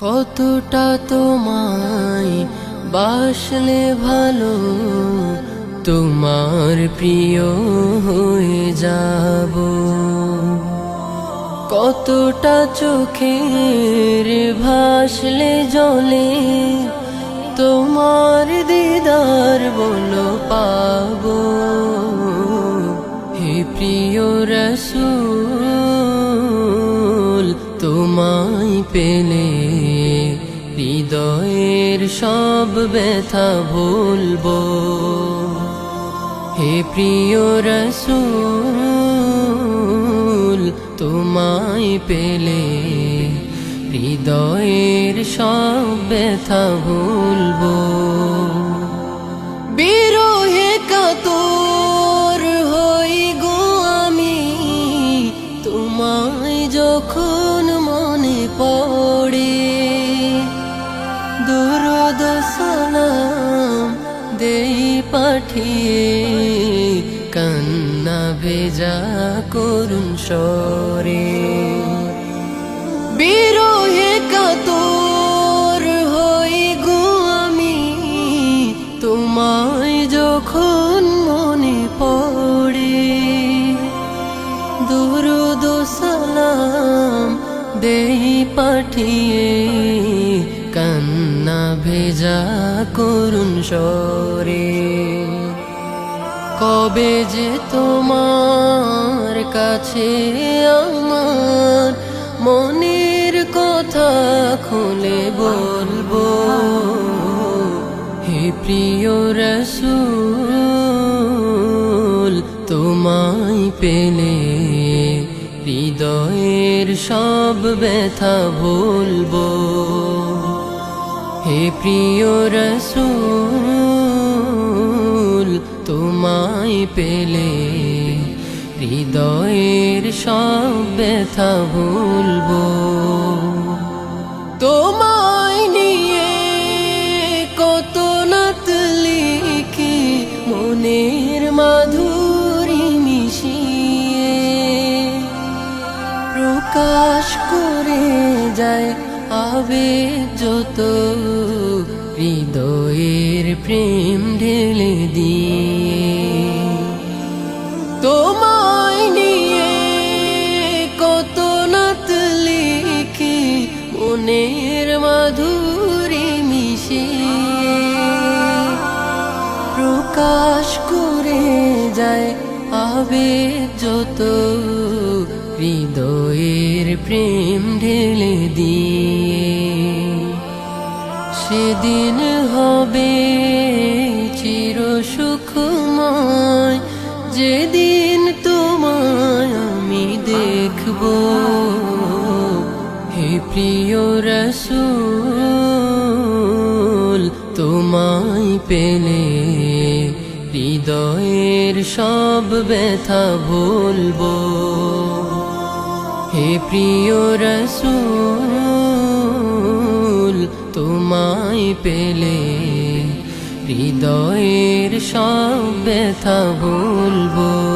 কতটা তোমায় বাসলে ভালো? তোমার প্রিয় হয়ে যাব। কতটা চোখের ভাসলে জলে? তোমার দিদার বলো পাবো তোমায় পেলে হৃদয়ের সব ব্যথা ভুলবো। হে প্রিয় রসুল, তোমায় পেলে হৃদয়ের সব ব্যথা ভুলবো। বিরহে কাতর হই গো আমি, তোমায় যখন পড়ে। দুরুদ সালাম দেই পাঠিয়ে কান্না ভেজা করুন সরে বিরহে তোমায় যখন পড়ে। সালাম দেই পাঠিয়ে কান্না ভেজা করুন সরে কবে যে তোমার কাছে আমার মনের কথা খুলে বলব হে প্রিয় রসুল, তোমায় পেলে সব ব্যথা ভুলবো। হে প্রিয় রসুল তোমায় পেলে হৃদয়ের সব ব্যথা ভুলবো। প্রকাশ করে যায় আবেগ যত। হৃদয়ের প্রেম ঢেলে দিয়ে তোমায় নিয়ে কত নাত লিখি মনের মাধুরী মিশিয়ে প্রকাশ করে যায় আবেগ যত। হৃদয়ের প্রেম ঢেলে দিয়ে সেদিন হবে চির সুখময়, যেদিন তোমায় আমি দেখব। হে প্রিয় রসুল, তোমায় পেলে হৃদয়ের সব ব্যথা ভুলবো। হে প্রিয় রসুল তোমায় পেলে হৃদয়ের সব ব্যথা ভুলবো।